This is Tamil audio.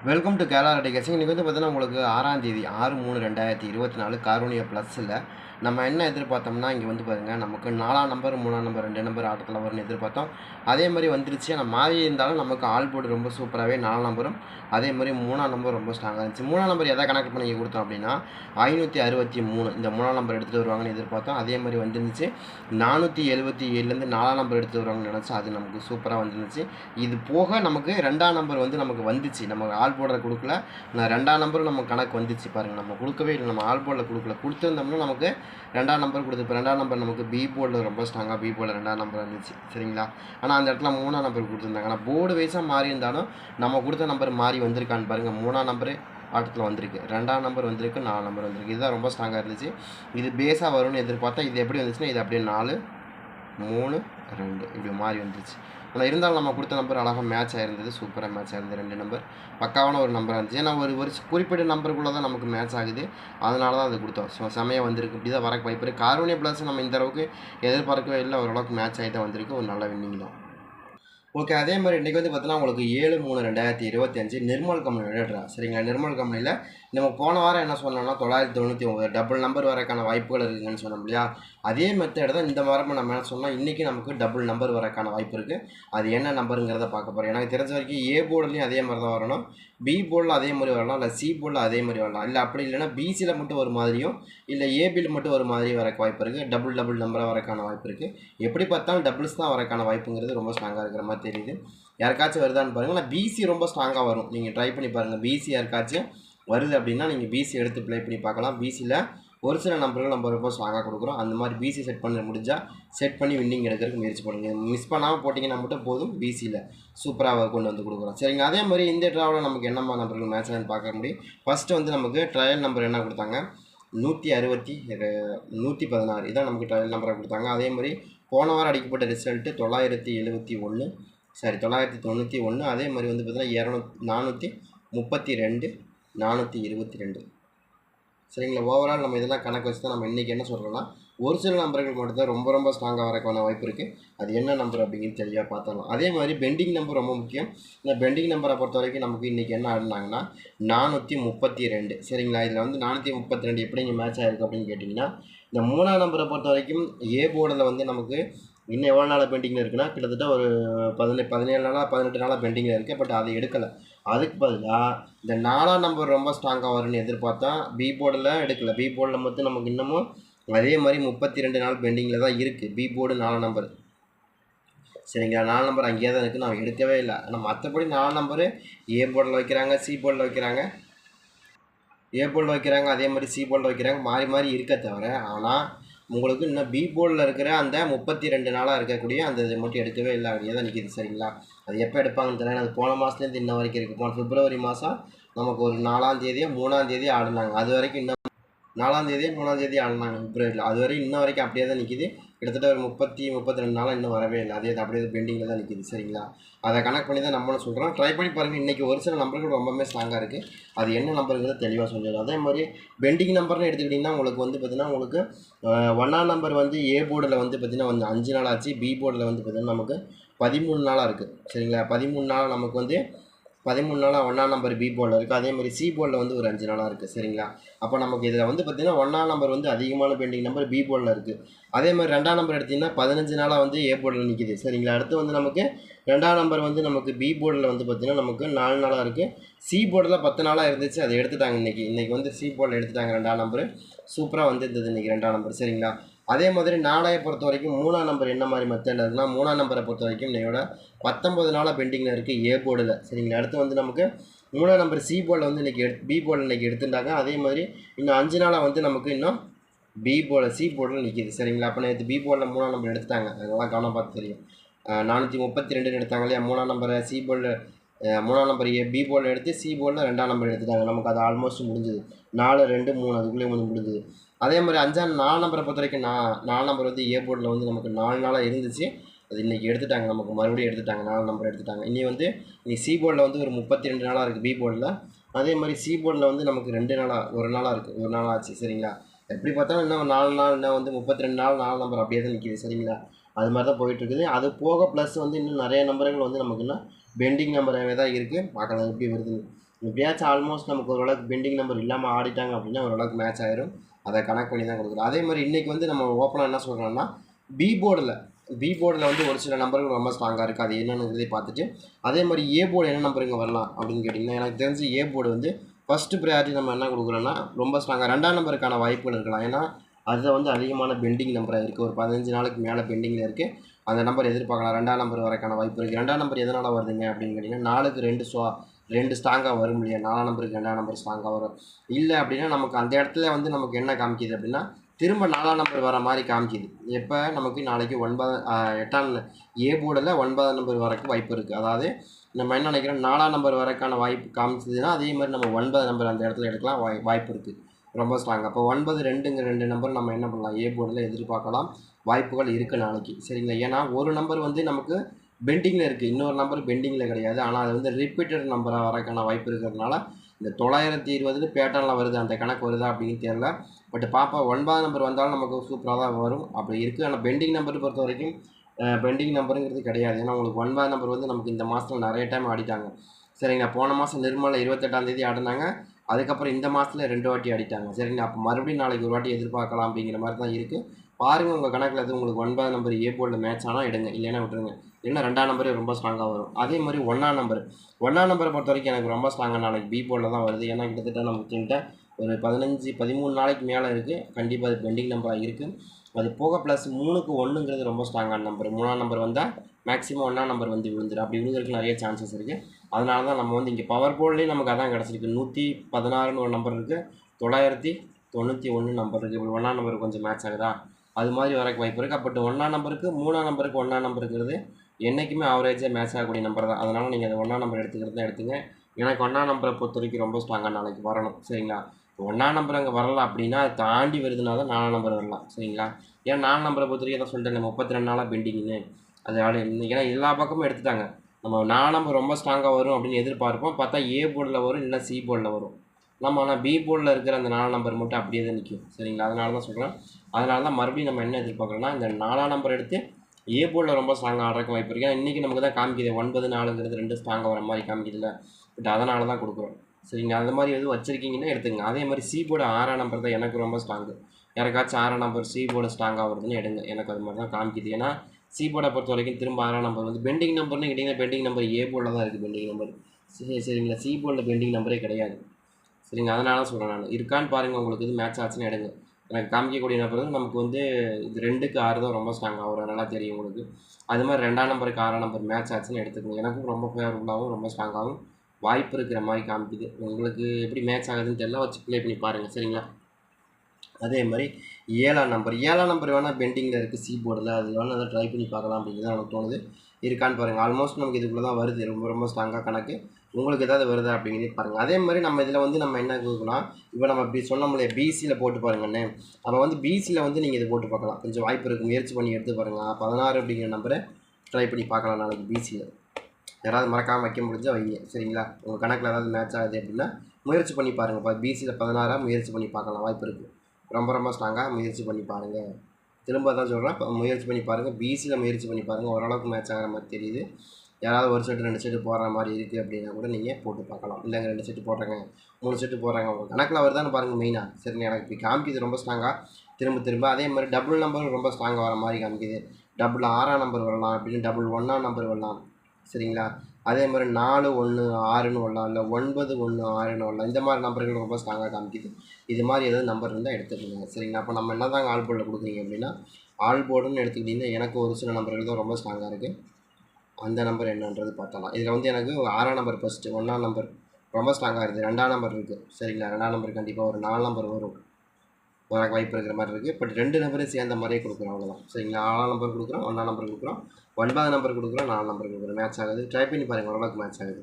வெல்கம் டு கேரளா ரெடிகேஷன் இன்றைக்கி வந்து பார்த்தீங்கன்னா உங்களுக்கு ஆறாம் தேதி ஆறு மூணு ரெண்டாயிரத்தி இருபத்தி நாலு கார்னியா ப்ளஸில் நம்ம என்ன எதிர்பார்த்தோம்னா இங்கே வந்து பாருங்கள் நமக்கு நாலாம் நம்பர் மூணாம் நம்பர் ரெண்டு நம்பர் ஆட்டத்தில் வரும்னு எதிர்பார்த்தோம். அதே மாதிரி வந்துருச்சு. நம்ம மாறி இருந்தாலும் நமக்கு ஆல் போர்டு ரொம்ப சூப்பராகவே நாலாம் நம்பரும் அதே மாதிரி மூணாம் நம்பர் ரொம்ப ஸ்ட்ராங்காக இருந்துச்சு. மூணாம் நம்பர் எதை கணக்கு பண்ணி கொடுத்தோம் அப்படின்னா ஐநூற்றி அறுபத்தி மூணு இந்த மூணாம் நம்பர் எடுத்துகிட்டு வருவாங்கன்னு எதிர்பார்த்தோம். அதே மாதிரி வந்துருந்துச்சு. நானூற்றி எழுபத்தி ஏழுலேருந்து நாலாம் நம்பர் எடுத்து வருவாங்கன்னு நினச்சோம் அது நமக்கு சூப்பராக வந்துருந்துச்சு. இது போக நமக்கு ரெண்டாம் நம்பர் வந்து நமக்கு வந்துச்சு. நம்ம ஆல் போர்டில் கொடுக்கல. நான் ரெண்டாம் நம்பரும் நம்ம கணக்கு வந்துச்சு பாருங்கள் நம்ம கொடுக்கவே இல்லை. நம்ம ஆல் போர்டில் கொடுக்கல. கொடுத்துருந்தோம்னா நமக்கு ரெண்டாம் நம்பர் கொடுத்துருப்போம் ரெண்டாம் நம்பர் நமக்கு பி போர்டில் ரொம்ப ஸ்ட்ராங்காக பி போர்டில் ரெண்டாம் நம்பர் இருந்துச்சு. சரிங்களா? ஆனால் அந்த இடத்துல மூணாம் நம்பர் கொடுத்துருந்தாங்க. ஆனால் போர்டு வைஸாக மாறி இருந்தாலும் நம்ம கொடுத்த நம்பர் மாறி வந்திருக்கான்னு பாருங்கள் மூணாம் நம்பரு ஆட்டத்தில் வந்திருக்கு. ரெண்டாம் நம்பர் வந்திருக்கு நாலு நம்பர் வந்திருக்கு. இதுதான் ரொம்ப ஸ்ட்ராங்காக இருந்துச்சு. இது பேஸாக வரும்னு எதிர்பார்த்தா இது எப்படி வந்துச்சுன்னா இது அப்படியே நாலு மூணு ரெண்டு. இப்படி மாறி வந்துச்சு ஆனால் இருந்தாலும் நம்ம கொடுத்த நம்பர் அழகாக மேட்ச் ஆயிருந்தது. சூப்பராக மேட்ச் ஆயிருந்தது ரெண்டு நம்பர் பக்காவான ஒரு நம்பராக இருந்துச்சு. ஏன்னா ஒரு ஒரு குறிப்பிட்ட நம்பருக்குள்ளே தான் நமக்கு மேட்ச் ஆகுது. அதனால தான் அது கொடுத்தோம். ஸோ செமையாக வந்திருக்கு. இப்படி தான் வரக்கு வாய்ப்பு இருக்குது கார்வனியா ப்ளஸ் நம்ம இந்த அளவுக்கு எதிர்பார்க்கவே இல்லை. ஓரளவுக்கு மேட்ச் ஆகி தான் வந்திருக்கு. ஒரு நல்ல வின்னிங் தான். ஓகே அதே மாதிரி இன்றைக்கி வந்து பார்த்தீங்கன்னா உங்களுக்கு ஏழு மூணு ரெண்டாயிரத்தி இருபத்தி அஞ்சு நிர்மல் கம்பெனி விளையாடுறா சரிங்களா? நிர்மல் கம்பெனியில் நம்ம போன வாரம் என்ன சொன்னோம்னா தொள்ளாயிரத்தி தொண்ணூற்றி ஒம்பது டபுள் நம்பர் வரக்கான வாய்ப்புகள் இருக்குதுன்னு சொன்னோம் இல்லையா? அதே மெத்தட் தான் இந்த வாரம் நம்ம என்ன சொன்னால் இன்றைக்கி நமக்கு டபுள் நம்பர் வரக்கான வாய்ப்பு இருக்குது அது என்ன நம்பருங்கிறத பார்க்க போகிறோம் எனக்கு தெரிஞ்ச வரைக்கும் ஏ போர்டுலேயும் அதே மாதிரி தான் வரணும். பி போர்டில் அதே மாதிரி வரலாம் இல்லை சி போர்டில் அதே மாதிரி வரலாம். இல்லை அப்படி இல்லைன்னா பிசியில் மட்டும் ஒரு மாதிரியும் இல்லை ஏபியில் மட்டும் ஒரு மாதிரி வரக்கு வாய்ப்பு இருக்குது டபுள் டபுள் நம்பராக வரக்கான வாய்ப்பு இருக்குது எப்படி பார்த்தாலும் டபுள்ஸ் தான் வரக்கான வாய்ப்புங்கிறது ரொம்ப ஸ்ட்ராங்காக இருக்கிற மாதிரி தெரியுது. யாருக்காச்சும் வருதான்னு பாருங்கள் பிசி ரொம்ப ஸ்ட்ராங்காக வரும். நீங்கள் ட்ரை பண்ணி பாருங்கள் பிசி யாருக்காச்சும் வருது அப்படின்னா நீங்கள் பிசி எடுத்து ப்ளே பண்ணி பார்க்கலாம். பிசியில் ஒரு சில நம்பர்கள் நம்ம ரொம்ப ஸ்ட்ராங்காக கொடுக்குறோம். அந்த மாதிரி பிசி செட் பண்ண முடிஞ்சால் செட் பண்ணி வின்னிங் எடுக்கிறதுக்கு முயற்சி பண்ணுங்கள் மிஸ் பண்ணாமல் போட்டிங்கன்னா மட்டும் போதும். பிசியில் சூப்பராக கொண்டு வந்து கொடுக்குறோம். சரிங்க. அதே மாதிரி இந்த ட்ராவில் நமக்கு என்னம்மா நம்பர்கள் மேட்ச் ஆகுதுன்னு பார்க்க முடியும். ஃபஸ்ட்டு வந்து நமக்கு ட்ரையல் நம்பர் என்ன கொடுத்தாங்க? நூற்றி அறுபத்தி நூற்றி பதினாறு. இதான் நமக்கு ட்ரையல் நம்பராக கொடுத்தாங்க. அதே மாதிரி போன வாரம் அடிக்கப்பட்ட ரிசல்ட்டு தொள்ளாயிரத்தி எழுபத்தி ஒன்று சாரி தொள்ளாயிரத்தி தொண்ணூற்றி ஒன்று அதே மாதிரி வந்து பார்த்திங்கன்னா இரநூத்தி நானூற்றி முப்பத்தி ரெண்டு நானூற்றி இருபத்தி ரெண்டு. சரிங்களா? ஓவரால் நம்ம இதெல்லாம் கணக்கு வச்சு தான் நம்ம இன்றைக்கி என்ன சொல்கிறோம்னா ஒரு சில நம்பர்கள் மட்டும்தான் ரொம்ப ரொம்ப ஸ்ட்ராங்காக வரக்கான வாய்ப்பு இருக்குது அது என்ன நம்பர் அப்படிங்கிறது தெளிவாக பார்த்தாலும் அதே மாதிரி பெண்டிங் நம்பர் ரொம்ப முக்கியம். இந்த பெண்டிங் நம்பரை பொறுத்த வரைக்கும் நமக்கு இன்றைக்கி என்ன ஆடினாங்கன்னா நானூற்றி முப்பத்தி ரெண்டு. சரிங்களா? இதில் வந்து நானூற்றி முப்பத்தி ரெண்டு எப்படி இங்கே மேட்ச் ஆயிருக்கு அப்படின்னு கேட்டிங்கன்னா இந்த மூணாம் நம்பரை பொறுத்த வரைக்கும் ஏ போர்டில் வந்து நமக்கு இன்னும் எவ்வளோ நாளாக பெண்டிங்கில் இருக்குன்னா கிட்டத்தட்ட ஒரு பதினே பதினேழு நாளாக பதினெட்டு நாளாக பெண்டிங்கில் இருக்குது பட் அதை எடுக்கலை. அதுக்கு பதிலாக இந்த நாலாம் நம்பர் ரொம்ப ஸ்ட்ராங்காக வரும்னு எதிர்பார்த்தா பி போர்டில் எடுக்கல. பி போர்டில் மட்டும் நமக்கு இன்னமும் அதே மாதிரி முப்பத்தி ரெண்டு நாள் பெண்டிங்கில் தான் இருக்குது பி போர்டு நாலு நம்பர். சரிங்களா? நாலு நம்பர் அங்கேயே தான் இருக்குது நான் எடுக்கவே இல்லை. ஆனால் மற்றபடி நாலு நம்பரு ஏ போர்டில் வைக்கிறாங்க சி போர்டில் வைக்கிறாங்க. ஏ போல்டு வைக்கிறாங்க அதே மாதிரி சி போல்டு வைக்கிறாங்க மாறி மாறி இருக்க தவிர ஆனால் உங்களுக்கு இன்னும் பி போர்டில் இருக்கிற அந்த முப்பத்தி ரெண்டு நாளாக இருக்கக்கூடிய அந்த இதை மட்டும் எடுக்கவே இல்லை அப்படியே தான் நிற்கிது சரிங்களா? அது எப்போ எடுப்பாங்கன்னு தெரியல அது போன மாதத்துலேருந்து இன்ன வரைக்கும் இருக்குது போன பிப்ரவரி மாதம் நமக்கு ஒரு நாலாம் தேதியோ மூணாம் தேதியோ ஆடினாங்க. அது வரைக்கும் இன்னும் நாலாம் தேதி மூணாம் தேதி ஆடினாங்க பிப்ரவரியில் அது வரை இன்ன வரைக்கும் அப்படியே தான் நிற்கிது கிட்டத்தட்ட ஒரு முப்பத்தி முப்பத்தி ரெண்டு நாளாக இன்னும் வரவே இல்லை. அதே அப்படியே பெண்டிங்கில் தான் நிற்கிது சரிங்களா? அதை கனெக்ட் பண்ணி தான் நம்மளும் சொல்கிறோம் ட்ரை பண்ணி பாருங்கள் இன்றைக்கி ஒரு சில நம்பர்கள் ரொம்பவே ஸ்ட்ராங்காக இருக்குது அது என்ன நம்பருங்கிறத தெளிவாக சொல்லிடுறோம் அதே மாதிரி பெண்டிங் நம்பர்னு எடுத்துக்கிட்டிங்கன்னா உங்களுக்கு வந்து பார்த்திங்கன்னா உங்களுக்கு ஒன்றாம் நம்பர் வந்து ஏ போர்டில் வந்து பார்த்திங்கன்னா வந்து அஞ்சு நாள் ஆச்சு. பி போர்டில் வந்து பார்த்திங்கன்னா நமக்கு பதிமூணு நாளாக இருக்குது சரிங்களா? பதிமூணு நாள் நமக்கு வந்து பதிமூணு நாளாக ஒன்றாம் நம்பர் பி போர்டில் இருக்குது அதே மாதிரி சி போர்டில் வந்து ஒரு அஞ்சு நாளாக இருக்குது சரிங்களா? அப்போ நமக்கு இதில் வந்து பார்த்திங்கன்னா ஒன்றாம் நம்பர் வந்து அதிகமான பெண்டிங் நம்பர் பி போர்டில் இருக்குது அதே மாதிரி ரெண்டாம் நம்பர் எடுத்திங்கன்னா பதினஞ்சு நாளாக வந்து ஏ போர்டில் நிற்கிது சரிங்களா? அடுத்து வந்து நமக்கு ரெண்டாம் நம்பர் வந்து நமக்கு பி போர்டில் வந்து பார்த்திங்கன்னா நமக்கு நாலு நாளாக இருக்குது சி போர்டில் பத்து நாளாக இருந்துச்சு. அதை எடுத்துட்டாங்க இன்றைக்கி இன்றைக்கி வந்து சி போர்டில் எடுத்துட்டாங்க ரெண்டாம் நம்பர் சூப்பராக வந்து இருந்தது இன்றைக்கி ரெண்டாம் நம்பர் சரிங்களா? அதே மாதிரி நாளையை பொறுத்த வரைக்கும் மூணாம் நம்பர் என்ன மாதிரி மெத்தட் இருக்குன்னா மூணாம் நம்பரை பொறுத்த வரைக்கும் என்னையோட பத்தொம்பது நாளாக பெண்டிங்கில் இருக்குது ஏ போர்டில் சரிங்களா? அடுத்து வந்து நமக்கு மூணாம் நம்பர் சி போர்டில் வந்து இன்றைக்கி எடுத்து பி போர்டில் இன்றைக்கி எடுத்துட்டாங்க அதே மாதிரி இன்னும் அஞ்சு நாளாக வந்து நமக்கு இன்னும் பி போர்டில் சி போர்டில் நிற்கிது சரிங்களா? அப்போ நேற்று பி போர்டில் மூணாம் நம்பர் எடுத்துட்டாங்க. அதெல்லாம் கவனம் பார்த்து தெரியும். நானூற்றி முப்பத்தி ரெண்டுன்னு எடுத்தாங்க இல்லையா? மூணாம் நம்பரை சி போர்டில் மூணாம் நம்பர் ஏ பி போர்டில் எடுத்து சி போர்டில் ரெண்டாம் நம்பர் எடுத்துட்டாங்க. நமக்கு அது ஆல்மோஸ்ட் முடிஞ்சுது. நாலு ரெண்டு மூணு அதுக்குள்ளேயே வந்து முடிஞ்சுது. அதே மாதிரி அஞ்சாம் நாலு நம்பரை பொறுத்த வரைக்கும் நான் நாலு நம்பர் வந்து ஏ போர்டில் வந்து நமக்கு நாலு நாளாக இருந்துச்சு. அது இன்றைக்கி எடுத்துட்டாங்க. நமக்கு மறுபடியும் எடுத்துட்டாங்க. நாலு நம்பர் எடுத்துட்டாங்க. இனி வந்து இன்னைக்கு சி போர்டில் வந்து ஒரு முப்பத்தி ரெண்டு நாளாக இருக்குது பி போர்டில் அதே மாதிரி சி போர்டில் வந்து நமக்கு ரெண்டு நாளாக ஒரு நாளாக இருக்குது ஒரு நாளாக ஆச்சு. சரிங்களா? எப்படி பார்த்தாலும் இன்னும் நாலு நாள் இன்னும் வந்து முப்பத்தி ரெண்டு நாள் நாலு நம்பர் அப்படியே தான் நிற்கிது சரிங்களா? அது மாதிரி தான் போயிட்டுருக்குது அது போக ப்ளஸ் வந்து இன்னும் நிறைய நம்பர்கள் வந்து நமக்கு இன்னும் பெண்டிங் நம்பராகவே தான் இருக்குது பார்க்கலாம் எப்படி வருதுன்னு எப்படியாச்சும் ஆல்மோஸ்ட் நமக்கு ஓரளவுக்கு பெண்டிங் நம்பர் இல்லாமல் ஆடிட்டாங்க அப்படின்னா ஓரளவுக்கு மேட்ச் ஆயிரும். அதை கனெக்ட் பண்ணி தான் கொடுக்குறோம். அதே மாதிரி இன்றைக்கி வந்து நம்ம ஓப்பனாக என்ன சொல்கிறோம்னா பி போர்டில் பி போர்டில் வந்து ஒரு சில நம்பர்கள் ரொம்ப ஸ்ட்ராங்காக இருக்குது அது என்னென்னு பார்த்துட்டு அதே மாதிரி ஏ போர்டு என்ன நம்பர் இங்கே வரலாம் அப்படின்னு கேட்டிங்கன்னா எனக்கு தெரிஞ்சு ஏ போர்டு வந்து ஃபஸ்ட்டு ப்ரையாரிட்டி நம்ம என்ன கொடுக்குறோன்னா ரொம்ப ஸ்ட்ராங்காக ரெண்டாம் நம்பருக்கான வாய்ப்புகள் இருக்கலாம். ஏன்னா அதில் வந்து அதிகமான பெண்டிங் நம்பராக இருக்குது ஒரு பதினஞ்சு நாளுக்கு மேலே பெண்டிங்கில் இருக்குது அந்த நம்பர் எதிர்பார்க்கலாம். ரெண்டாம் நம்பர் வரைக்கான வாய்ப்பு இருக்குது ரெண்டாம் நம்பர் எதனால் வருதுங்க அப்படின்னு கேட்டிங்கன்னா நாலுக்கு ரெண்டு ஸ்வா ரெண்டு ஸ்ட்ராங்காக வரும் இல்லையா? நாலாம் நம்பருக்கு ரெண்டாம் நம்பர் ஸ்ட்ராங்காக வரும். இல்லை அப்படின்னா நமக்கு அந்த இடத்துல வந்து நமக்கு என்ன காமிக்குது அப்படின்னா திரும்ப நாலாம் நம்பர் வர மாதிரி காமிக்குது. எப்போ? நமக்கு நாளைக்கு ஒன்பது எட்டாம் ஏ போர்டில் ஒன்பதாம் நம்பர் வரக்கு வாய்ப்பு இருக்குது அதாவது நம்ம என்ன நினைக்கிறோம்? நாலாம் நம்பர் வரைக்கான வாய்ப்பு காமிச்சதுன்னா அதே மாதிரி நம்ம ஒன்பது நம்பர் அந்த இடத்துல எடுக்கலாம். வாய் வாய்ப்பு இருக்குது ரொம்ப ஸ்ட்ராங் அப்போ ஒன்பது ரெண்டுங்க ரெண்டு நம்பர் நம்ம என்ன பண்ணலாம்? ஏ போர்டில் எதிர்பார்க்கலாம். வாய்ப்புகள் இருக்குது நாளைக்கு சரிங்களா? ஏன்னா ஒரு நம்பர் வந்து நமக்கு பெண்டிங்கில் இருக்குது இன்னொரு நம்பர் பெண்டிங்கில் கிடையாது. ஆனால் அது வந்து ரிப்பீட்டட் நம்பராக வரக்கான வாய்ப்பு இருக்கிறதுனால இந்த தொள்ளாயிரத்தி இருபதுல பேட்டர்னில் வருது. அந்த கணக்கு வருதா அப்படின்னு தெரில பட் பாப்பா ஒன்பதாம் நம்பர் வந்தாலும் நமக்கு சூப்பராக தான் வரும். அப்படி இருக்குது ஆனால் பெண்டிங் நம்பர் பொறுத்த வரைக்கும் பெண்டிங் நம்பருங்கிறது கிடையாது. ஏன்னா உங்களுக்கு ஒன்பதாம் நம்பர் வந்து நமக்கு இந்த மாதத்தில் நிறைய டைம் ஆடிட்டாங்க சரிங்களா? போன மாதம் நிர்மலை இருபத்தெட்டாம் தேதி ஆடினாங்க அதுக்கப்புறம் இந்த மாதத்தில் ரெண்டு வாட்டி ஆடிட்டாங்க சரிங்களா? அப்போ மறுபடியும் நாளைக்கு ஒரு வாட்டி எதிர்பார்க்கலாம் அப்படிங்கிற மாதிரி தான் இருக்குது பாருங்கள் உங்கள் கணக்கில் எது உங்களுக்கு ஒன்பதாம் நம்பர் ஏ போர்டில் மேட்ச் ஆனால் எடுங்க இல்லைன்னா விட்டுருங்க. இல்லைன்னா ரெண்டாம் நம்பரே ரொம்ப ஸ்ட்ராங்காக வரும். அதே மாதிரி ஒன்றாம் நம்பர் ஒன்றாம் நம்பரை பொறுத்த வரைக்கும் எனக்கு ரொம்ப ஸ்ட்ராங்காக நாளைக்கு பி போர்டில் தான் வருது. ஏன்னா கிட்டத்தட்ட நமக்கு கிட்ட ஒரு பதினஞ்சு பதிமூணு நாளைக்கு மேலே இருக்குது கண்டிப்பாக அது பெண்டிங் நம்பராக இருக்குது அது போக ப்ளஸ் மூணுக்கு ஒன்றுங்கிறது ரொம்ப ஸ்ட்ராங்கான நம்பர் மூணாம் நம்பர் வந்தால் மேக்ஸிமம் ஒன்றாம் நம்பர் வந்து விழுந்துடும் அப்படி விழுந்துருக்கு நிறைய சான்சஸ் இருக்குது அதனால தான் நம்ம வந்து இங்கே பவர் போர்ட்லேயும் நமக்கு அதான் கிடச்சிருக்கு. நூற்றி பதினாறுன்னு ஒரு நம்பர் இருக்குது தொள்ளாயிரத்தி தொண்ணூற்றி ஒன்று நம்பர் இருக்குது இப்படி ஒன்றாம் நம்பர் கொஞ்சம் மேட்ச் ஆகுதா? அது மாதிரி வரக்கு வாய்ப்பு இருக்குது பட் ஒன்றாம் நம்பருக்கு மூணாம் நம்பருக்கு ஒன்றாம் நம்பருங்கிறது என்றைக்குமே ஆவரேஜாக மேட்ச் ஆகக்கூடிய நம்பர் தான். அதனால் நீங்கள் அது ஒன்றாம் நம்பர் எடுத்துக்கிறது தான் எடுத்துங்க. எனக்கு ஒன்றாம் நம்பரை பொறுத்த வரைக்கும் ரொம்ப ஸ்ட்ராங்காக நாளைக்கு வரணும். சரிங்களா? ஒன்றாம் நம்பர் அங்கே வரலாம் அப்படின்னா அது தாண்டி வருதுனா தான் நாலாம் நம்பர் வரலாம். சரிங்களா? ஏன் நாலு நம்பரை பொறுத்த வரைக்கும் தான் சொல்லிட்டேன் முப்பத்தி ரெண்டு நாளாக பெண்டிங்னு அது ஆடு ஏன்னா எல்லா பக்கமும் எடுத்துட்டாங்க. நம்ம நாலு நம்பர் ரொம்ப ஸ்ட்ராங்காக வரும் அப்படின்னு எதிர்பார்ப்போம். பார்த்தா ஏ போர்டில் வரும் இல்லை சி போர்டில் வரும். நம்ம ஆனால் பி போர்டில் இருக்கிற அந்த நாலாம் நம்பர் மட்டும் அப்படியே தான் நிற்கும் சரிங்களா? அதனால தான் சொல்கிறேன் அதனால தான் மறுபடியும் நம்ம என்ன எதிர்பார்க்குறோம்னா இந்த நாலாம் நம்பர் எடுத்து ஏ போர்டில் ரொம்ப ஸ்ட்ராங்காக ஆடுறக்கு வாய்ப்பு இருக்குது இன்றைக்கி நமக்கு தான் காமிக்குது. ஒன்பது நாலுங்கிறது ரெண்டு ஸ்ட்ராங்காக வர மாதிரி காமிக்குதுல்ல. பட் அதனால தான் கொடுக்குறோம். சரிங்க அந்த மாதிரி எதுவும் வச்சுருக்கீங்கன்னா எடுத்துங்க அதே மாதிரி சி போர்டு ஆறாம் நம்பர் தான் எனக்கு ரொம்ப ஸ்ட்ராங்கு யாருக்காச்சும் ஆறாம் நம்பர் சி போர்டு ஸ்ட்ராங்காக வருதுன்னு எடுங்க. எனக்கு அது மாதிரி தான் காமிக்குது. ஏன்னா சி போர்டை பொறுத்த வரைக்கும் திரும்ப ஆறாம் நம்பர் வந்து பெண்டிங் நம்பர்னு கேட்டிங்கன்னா பெண்டிங் நம்பர் ஏ போர்டில் தான் இருக்குது பெண்டிங் நம்பர் சரி சரிங்களா? சி போர்டில் பெண்டிங் நம்பரே கிடையாது. சரிங்க அதனால சொல்கிறேன் நான். இருக்கான்னு பாருங்கள் உங்களுக்கு இது மேட்ச் ஆச்சுன்னு எடுங்க. எனக்கு காமிக்கக்கூடிய நபர் வந்து நமக்கு வந்து இது ரெண்டுக்கு ஆறு தான் ரொம்ப ஸ்ட்ராங் ஆகும் நல்லா தெரியும் உங்களுக்கு. அது மாதிரி ரெண்டாம் நம்பருக்கு ஆறாம் நம்பர் மேட்ச் ஆச்சுன்னு எடுத்துக்கோங்க. எனக்கும் ரொம்ப ஃபேவரபுளாகவும் ரொம்ப ஸ்ட்ராங்காகவும் வாய்ப்பு இருக்கிற மாதிரி காமிக்குது. உங்களுக்கு எப்படி மேட்ச் ஆகுதுன்னு தெரியல வச்சு ப்ளே பண்ணி பாருங்கள் சரிங்களா? அதே மாதிரி ஏழாம் நம்பர். ஏழாம் நம்பர் வேணால் பெண்டிங்கில் இருக்குது சி போர்டில் அது வேணால் அதை ட்ரை பண்ணி பார்க்கலாம் அப்படிங்கிறது எனக்கு தோணுது. இருக்கான்னு பாருங்கள் ஆல்மோஸ்ட் நமக்கு இதுக்குள்ளே தான் வருது. ரொம்ப ரொம்ப ஸ்ட்ராங்காக கணக்கு. உங்களுக்கு ஏதாவது வருதா அப்படிங்கிறதே பாருங்கள் அதே மாதிரி நம்ம இதில் வந்து நம்ம என்ன கொடுக்கலாம் இப்போ நம்ம இப்படி சொன்னோம்ல பிசியில் போட்டு பாருங்கண்ணே. நம்ம வந்து பிசியில் வந்து நீங்கள் இதை போட்டு பார்க்கலாம். கொஞ்சம் வாய்ப்பு இருக்குது முயற்சி பண்ணி எடுத்து பாருங்கள் பதினாறு அப்படிங்கிற நம்பரை ட்ரை பண்ணி பார்க்கலாம் நாளைக்கு பிசியில் யாராவது மறக்காமல் வைக்க முடிஞ்சால் வைங்க சரிங்களா? உங்கள் கணக்கில் ஏதாவது மேட்ச் ஆகுது அப்படின்னா முயற்சி பண்ணி பாருங்கள் இப்போ பிசியில் பதினாறாக முயற்சி பண்ணி பார்க்கலாம் வாய்ப்பு இருக்குது ரொம்ப ரொம்ப ஸ்ட்ராங்காக முயற்சி பண்ணி பாருங்கள் திரும்ப தான் சொல்கிறேன் முயற்சி பண்ணி பாருங்கள் பிசியில் முயற்சி பண்ணி பாருங்கள் ஓரளவுக்கு மேட்ச் ஆகிற மாதிரி தெரியுது. யாராவது ஒரு செட்டு ரெண்டு செட்டு போடுற மாதிரி இருக்குது அப்படின்னா கூட நீங்கள் போட்டு பார்க்கலாம். இல்லைங்க ரெண்டு செட்டு போடுறாங்க மூணு செட்டு போடுறாங்க. உங்களுக்கு கணக்கில் வருதான்னு பாருங்கள் மெயினாக சரி எனக்கு இப்போ காமிக்குது ரொம்ப ஸ்ட்ராங்காக திரும்ப திரும்ப அதே மாதிரி டபுள் நம்பர் ரொம்ப ஸ்ட்ராங்காக வர மாதிரி காமிக்குது. டபுள் ஆறாம் நம்பர் வரலாம் அப்படின்னு டபுள் ஒன்றாம் நம்பர் வரலாம். சரிங்களா? அதே மாதிரி நாலு ஒன்று ஆறுன்னு வரலாம். இல்லை ஒன்பது ஒன்று ஆறுன்னு வரலாம். இந்த மாதிரி நம்பர்கள் ரொம்ப ஸ்ட்ராங்காக காமிக்குது. இது மாதிரி ஏதாவது நம்பர் இருந்தால் எடுத்துக்கோங்க. சரிங்களா? அப்போ நம்ம என்ன தாங்க ஆல் போர்டில் கொடுக்குறீங்க அப்படின்னா ஆல் போர்டுன்னு எடுத்துக்கிட்டிங்கன்னா எனக்கு ஒரு சில நம்பர்கள் தான் ரொம்ப ஸ்ட்ராங்காக இருக்குது அந்த நம்பர் என்னன்றது பார்த்தலாம் இதில் வந்து எனக்கு ஆறாம் நம்பர் ஃபஸ்ட்டு ஒன்றாம் நம்பர் ரொம்ப ஸ்ட்ராங்காக இருக்குது ரெண்டாம் நம்பர் இருக்குது சரிங்களா? ரெண்டாம் நம்பர் கண்டிப்பாக ஒரு நாலு நம்பர் வரும். வர வாய்ப்பு இருக்கிற மாதிரி இருக்குது பட் ரெண்டு நம்பரும் சேர்ந்த மாதிரியே கொடுக்குறோம். அவ்வளோதான் சரிங்களா? ஆறாம் நம்பர் கொடுக்குறோம் ஒன்றாம் நம்பர் கொடுக்குறோம். ஒன்பதாம் நம்பர் கொடுக்குறோம் நாலு நம்பர் கொடுக்குறோம். மேட்ச் ஆகுது. ட்ரை பண்ணி பாருங்கள் ஓரளவுக்கு மேட்ச் ஆகுது.